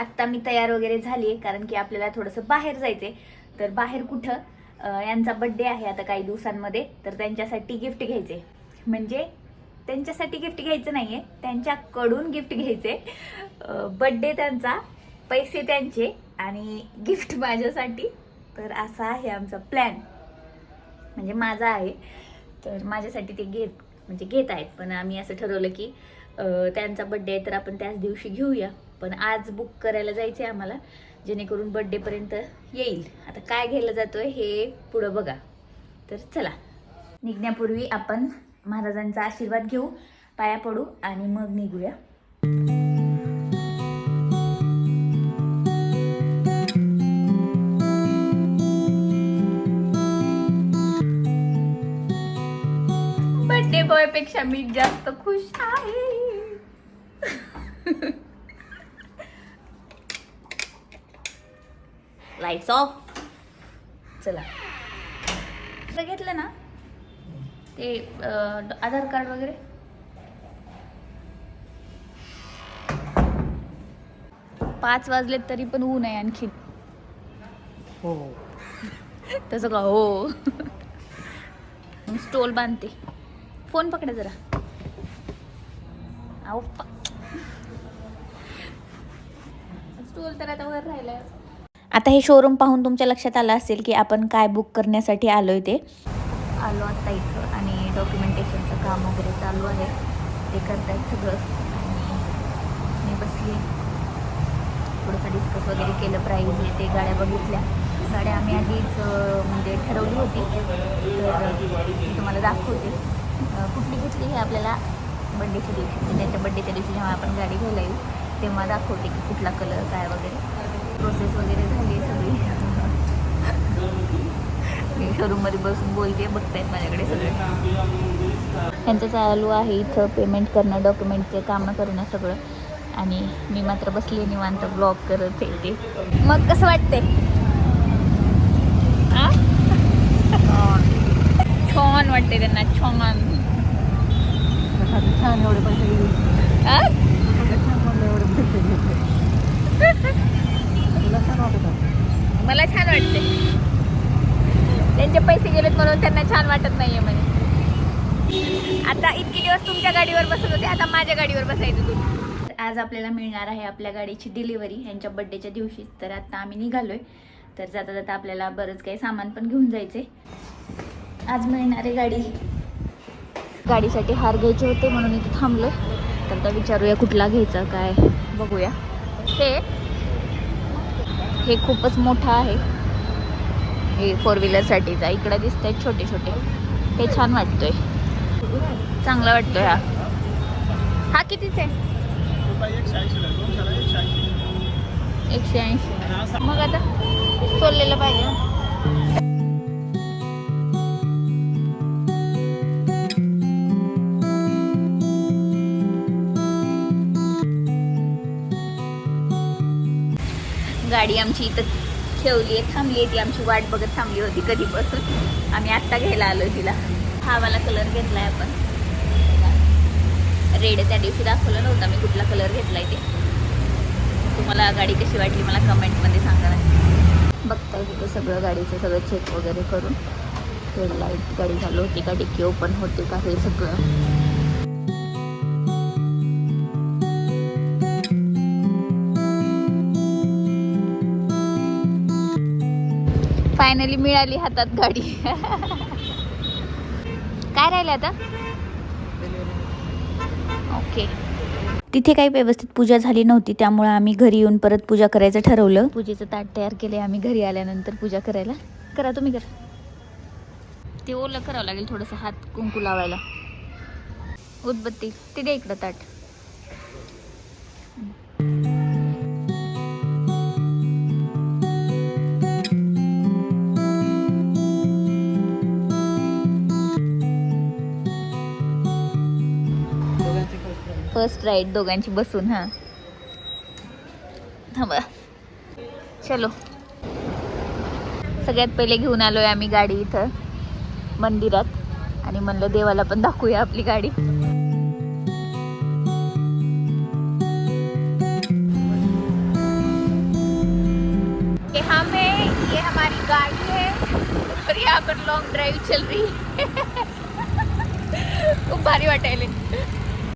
आत्ता मी तयार वगैरे झाली आहे कारण की आपल्याला थोडंसं बाहेर जायचंय. तर बाहेर कुठं? यांचा बड्डे आहे आता काही दिवसांमध्ये तर त्यांच्यासाठी गिफ्ट घ्यायचे म्हणजे त्यांच्यासाठी गिफ्ट घ्यायचं नाहीये त्यांच्याकडून गिफ्ट घ्यायचे बड्डे त्यांचा पैसे त्यांचे आणि गिफ्ट माझ्यासाठी. तर असा आहे आमचा प्लॅन म्हणजे माझा आहे. तर माझ्यासाठी ते घेत म्हणजे घेत आहेत. पण आम्ही असं ठरवलं की त्यांचा बड्डे आहे तर आपण त्याच दिवशी घेऊया. पण आज बुक करायला जायचं आहे आम्हाला जेणेकरून बड्डेपर्यंत येईल. आता काय घ्यायला जातोय हे पुढं बघा. तर चला. निघण्यापूर्वी आपण महाराजांचा आशीर्वाद घेऊ पाया पडू आणि मग निघूया. बर्थडे बॉयपेक्षा मी जास्त खुश आहे. लाईट्स ऑफ चला. घेतलं ना? ते आधार कार्ड वगैरे? पाच वाजलेत तरी पण ऊन आहे आणखी. हो. तसं का हो. स्टोल बांधते. फोन पकडा जरा. स्टोल तर आता वर राहिलाय. आता हे शोरूम पाहून तुमच्या लक्षात आलं असेल की आपण काय बुक करण्यासाठी आलो आहे ते. आलो आता इथं आणि डॉक्युमेंटेशनचं काम वगैरे चालू आहे. ते करतायत सगळं. आणि मी बसली थोडंसं डिस्कस वगैरे केलं प्राईज हे ते गाड्या बघितल्या. गाड्या आम्ही आधीच म्हणजे ठरवली होती. तर तुम्हाला दाखवते. कुठली घेतली हे आपल्याला बड्डेच्या दिवशी म्हणजे त्याच्या बड्डेच्या दिवशी जेव्हा आपण गाडी घ्यायला येऊ तेव्हा दाखवते की कुठला कलर काय वगैरे. प्रोसेस वगैरे झाली आहे सगळी. मी शोरूममध्ये बसून बोलते बघतायत माझ्याकडे सगळे. त्यांचं चालू आहे इथं पेमेंट करणं डॉक्युमेंटचे कामं करणं सगळं. आणि मी मात्र बसली निवांत ब्लॉग करत आहे ते मग कसं वाटते छान वाटते त्यांना छान. छान एवढे पैसे एवढे पैसे मला छान वाटते. त्यांचे पैसे गेलेत म्हणून त्यांना छान वाटत नाहीये म्हणे. आता इतके दिवस तुमच्या गाडीवर बसत होते आता माझ्या गाडीवर बसायचं तुम्ही. आज आपल्याला मिळणार आहे आपल्या गाडीची डिलिव्हरी यांच्या बड्डेच्या दिवशी. तर आता आम्ही निघालोय. तर जाता जाता आपल्याला बरंच काही सामान पण घेऊन जायचे आज मिळणार आहे गाडी. गाडीसाठी हार घ्यायचे होते म्हणून इथे थांबलो तर आता विचारूया कुठला घ्यायचा काय? बघूया. हे हे खूपच मोठं आहे. हे फोर व्हीलरसाठीचा इकडे दिसत आहेत छोटे छोटे. हे छान वाटतोय. चांगला वाटतोय हा. हा कितीच? आहे एकशे ऐंशी. मग आता सोललेलं पाहिजे. गाडी आमची इथं ठेवली आहे थांबली आहे ती. आमची वाट बघत थांबली होती कधीपासून. आम्ही आत्ता घ्यायला आलो तिला. हा वाला कलर घेतलाय आपण. रेड त्या दिवशी दाखवलं नव्हता मी कुठला कलर घेतलाय ते. तुम्हाला गाडी कशी वाटली मला कमेंटमध्ये सांगा. बघताय तिथं सगळं गाडीचं सगळं चेक वगैरे करून. हेडलाईट गाडी चालू होती का? डिक्की ओपन होते का? हे सगळं. फायनली मिळाली हातात गाडी. काय राहिलं आता? ओके तिथे काही व्यवस्थित पूजा झाली नव्हती त्यामुळे आम्ही घरी येऊन परत पूजा करायचं ठरवलं. पूजेचं ताट तयार केले आम्ही घरी आल्यानंतर पूजा करायला. करा तुम्ही करा. ते ओलं करावं लागेल थोडंसं हात कुंकू लावायला. उदबत्ती ते द्या इकडं ताट. फर्स्ट राईड दोघांची बसून हां. थांबा. चलो. सगळ्यात पहिले घेऊन आलोय आम्ही गाडी इथं मंदिरात. आणि म्हणलं देवाला पण दाखवूया आपली गाडी. ये हम ये हमारी गाड़ी है. और यहाँ पर लॉन्ग ड्राइव चल रही है. खूप भारी वाटायले